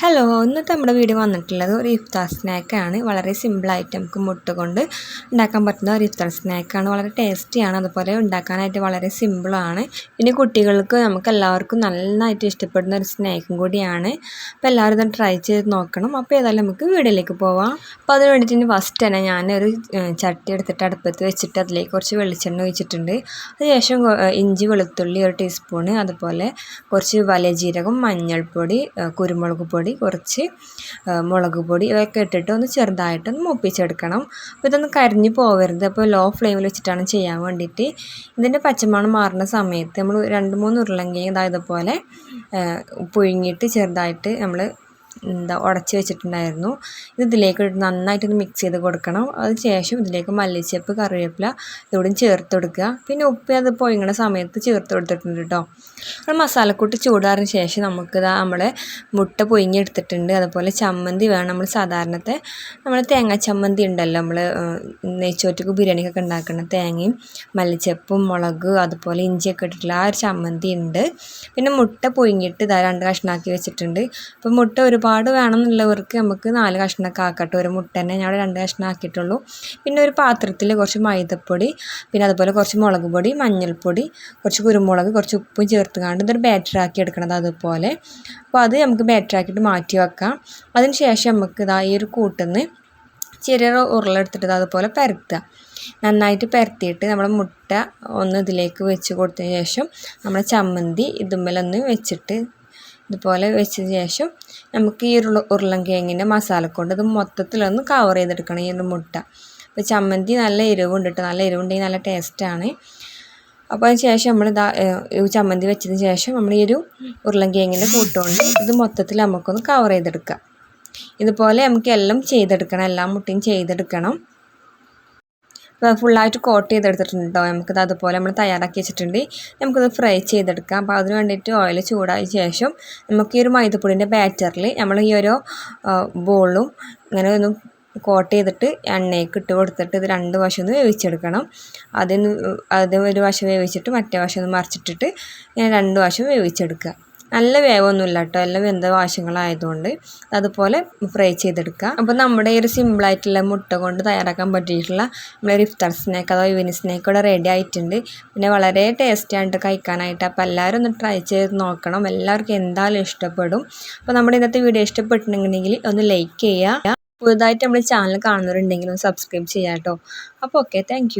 Hello ഇന്നത്തെ നമ്മുടെ video വന്നിട്ടുള്ളത് ഒരു ഇഫ്താർ സ്നാക്കാണ് വളരെ സിമ്പിളായിട്ട് നമുക്ക് മുട്ട കൊണ്ട് ഉണ്ടാക്കാൻ പറ്റുന്ന ഒരു ഇഫ്താർ സ്നാക്കാണ് വളരെ ടേസ്റ്റിയാണ് അതുപോലെ ഉണ്ടാക്കാനായിട്ട് വളരെ സിമ്പിളാണ് പിന്നെ കുട്ടികൾക്ക് നമുക്ക് എല്ലാവർക്കും നന്നായിട്ട് ഇഷ്ടപ്പെടുന്ന ഒരു സ്നാക്കും കൂടിയാണ്. അപ്പോൾ എല്ലാവരും ഇത് ട്രൈ ചെയ്ത് നോക്കണം. അപ്പോൾ ഏതായാലും നമുക്ക് വീഡിയോയിലേക്ക് പോവാം. അപ്പോൾ അതിന് വേണ്ടിയിട്ട് ഫസ്റ്റ് തന്നെ ഞാനൊരു ചട്ടി എടുത്തിട്ട് അടുപ്പത്ത് വെച്ചിട്ട് അതിലേക്ക് കുറച്ച് വെളിച്ചെണ്ണ ഒഴിച്ചിട്ടുണ്ട്. അതിനുശേഷം ഇഞ്ചി വെളുത്തുള്ളി ഒരു ടീസ്പൂണ് അതുപോലെ കുറച്ച് വലിയ ജീരകം മഞ്ഞൾപ്പൊടി കുരുമുളക് പൊടി പൊടി കുറച്ച് മുളക് പൊടി ഇതൊക്കെ ഇട്ടിട്ട് ഒന്ന് ചെറുതായിട്ടൊന്ന് മൂപ്പിച്ചെടുക്കണം. അപ്പോൾ ഇതൊന്ന് കരിഞ്ഞ് പോകരുത് അപ്പോൾ ലോ ഫ്ലെയിമിൽ വെച്ചിട്ടാണ് ചെയ്യാൻ വേണ്ടിയിട്ട്. ഇതിന്റെ പച്ചമണം മാറുന്ന സമയത്ത് നമ്മൾ രണ്ട് മൂന്ന് ഉരുളങ്കിയും അതായത് പോലെ പുഴുങ്ങിയിട്ട് ചെറുതായിട്ട് നമ്മൾ എന്താ ഉടച്ച് വെച്ചിട്ടുണ്ടായിരുന്നു. ഇത് ഇതിലേക്ക് നന്നായിട്ടൊന്ന് മിക്സ് ചെയ്ത് കൊടുക്കണം. അതിന് ശേഷം ഇതിലേക്ക് മല്ലിച്ചപ്പ് കറിവേപ്പില ഇതോടും ചേർത്ത് കൊടുക്കുക. പിന്നെ ഉപ്പ് അത് പൊയ്ങ്ങണ സമയത്ത് ചേർത്ത് കൊടുത്തിട്ടുണ്ട് കേട്ടോ. നമ്മൾ മസാലക്കൂട്ട് ചൂടാറിന് ശേഷം നമുക്ക് നമ്മളെ മുട്ട പൊയിഞ്ഞെടുത്തിട്ടുണ്ട് അതുപോലെ ചമ്മന്തി വേണം നമ്മൾ സാധാരണത്തെ. നമ്മൾ തേങ്ങ ചമ്മന്തി ഉണ്ടല്ലോ. നമ്മൾ നെയ്ച്ചോറ്റക്ക് ബിരിയാണിക്കൊക്കെ ഉണ്ടാക്കുന്ന തേങ്ങയും മല്ലിച്ചപ്പും മുളക് അതുപോലെ ഇഞ്ചിയൊക്കെ ഇട്ടിട്ടുള്ള ആ ഒരു ചമ്മന്തി ഉണ്ട്. പിന്നെ മുട്ട പൊയിഞ്ഞിട്ട് ഇതാ രണ്ട് കഷ്ണാക്കി വെച്ചിട്ടുണ്ട്. അപ്പോൾ മുട്ട ഒരുപാട് ഒരുപാട് വേണമെന്നുള്ളവർക്ക് നമുക്ക് നാല് കഷ്ണമൊക്കെ ആക്കട്ടെ. ഒരു മുട്ട തന്നെ ഞാൻ രണ്ട് കഷ്ണം ആക്കിയിട്ടുള്ളൂ. പിന്നെ ഒരു പാത്രത്തിൽ കുറച്ച് മൈദപ്പൊടി പിന്നെ അതുപോലെ കുറച്ച് മുളക് പൊടി മഞ്ഞൾപ്പൊടി കുറച്ച് കുരുമുളക് കുറച്ച് ഉപ്പും ചേർത്ത് കണ്ട് ഇതൊരു ബാറ്റർ ആക്കി എടുക്കണത് അതുപോലെ. അപ്പോൾ അത് നമുക്ക് ബാറ്റർ ആക്കിയിട്ട് മാറ്റി വെക്കാം. അതിന് ശേഷം നമുക്ക് ഇതാ ഈ ഒരു കൂട്ടുന്ന് ചെറിയ ഉരുളെടുത്തിട്ട് അതുപോലെ പരത്തുക. നന്നായിട്ട് പരത്തിയിട്ട് നമ്മൾ മുട്ട ഒന്ന് ഇതിലേക്ക് വെച്ച് കൊടുത്തതിന് ശേഷം നമ്മുടെ ചമ്മന്തി ഇതുമ്മലൊന്ന് വെച്ചിട്ട് ഇതുപോലെ വെച്ച ശേഷം നമുക്ക് ഈ ഉരുള മസാല കൊണ്ട് ഇത് മൊത്തത്തിലൊന്ന് കവർ ചെയ്തെടുക്കണം ഈ ഒരു മുട്ട. അപ്പോൾ ചമ്മന്തി നല്ല എരിവുണ്ട് കേട്ടോ നല്ല എരിവുണ്ടെങ്കിൽ നല്ല ടേസ്റ്റാണ് അപ്പോൾ അതിന് ശേഷം നമ്മൾ ഇതാ ചമ്മന്തി വെച്ചതിന് ശേഷം നമ്മൾ ഈ ഒരു ഉരുളൻകിഴങ്ങിന്റെ കൂട്ടുകൊണ്ട് ഇത് മൊത്തത്തിൽ നമുക്കൊന്ന് കവർ ചെയ്തെടുക്കാം. ഇതുപോലെ നമുക്ക് എല്ലാം ചെയ്തെടുക്കണം. എല്ലാ മുട്ടയും ചെയ്തെടുക്കണം. ഫുള്ളായിട്ട് കോട്ട് ചെയ്തെടുത്തിട്ടുണ്ട്? കേട്ടോ നമുക്കിത് അതുപോലെ നമ്മൾ തയ്യാറാക്കി വെച്ചിട്ടുണ്ട്. നമുക്കിത് ഫ്രൈ ചെയ്തെടുക്കാം. അപ്പോൾ അതിന് വേണ്ടിയിട്ട് ഓയിൽ ചൂടായ ശേഷം നമുക്ക് ഈ ഒരു മൈദപ്പൊടിന്റെ ബാറ്ററിൽ നമ്മൾ ഈ ഓരോ ബോളും അങ്ങനെ ഒന്ന് കോട്ട് ചെയ്തിട്ട് എണ്ണയ്ക്ക് ഇട്ട് കൊടുത്തിട്ട് ഇത് രണ്ട് വശം ഒന്ന് വേവിച്ചെടുക്കണം. അതിന് അത് ഒരു വശം വേവിച്ചിട്ട് മറ്റേ വശം ഒന്ന് മറിച്ചിട്ടിട്ട് ഇങ്ങനെ രണ്ട് വശം വേവിച്ചെടുക്കുക. നല്ല വേവൊന്നുമില്ല കേട്ടോ എല്ലാം വെന്ത വാശങ്ങളായതുകൊണ്ട് അതുപോലെ ഫ്രൈ ചെയ്തെടുക്കുക. അപ്പോൾ നമ്മുടെ ഈ ഒരു സിമ്പിളായിട്ടുള്ള മുട്ട കൊണ്ട് തയ്യാറാക്കാൻ പറ്റിയിട്ടുള്ള നമ്മളൊരു ഇഫ്താർ സ്നാക്ക് അതോ ഈവനിങ് സ്നാക്ക് ഇവിടെ റെഡി ആയിട്ടുണ്ട്. പിന്നെ വളരെ ടേസ്റ്റി ആയിട്ട് കഴിക്കാനായിട്ട്. അപ്പോൾ എല്ലാവരും ഒന്ന് ട്രൈ ചെയ്ത് നോക്കണം. എല്ലാവർക്കും എന്തായാലും ഇഷ്ടപ്പെടും. അപ്പോൾ നമ്മുടെ ഇന്നത്തെ വീഡിയോ ഇഷ്ടപ്പെട്ടിട്ടുണ്ടെങ്കിൽ ഒന്ന് ലൈക്ക് ചെയ്യുക. പുതുതായിട്ട് നമ്മൾ ചാനൽ കാണുന്നവരുണ്ടെങ്കിൽ ഒന്ന് സബ്സ്ക്രൈബ് ചെയ്യാം കേട്ടോ അപ്പോൾ ഓക്കെ താങ്ക്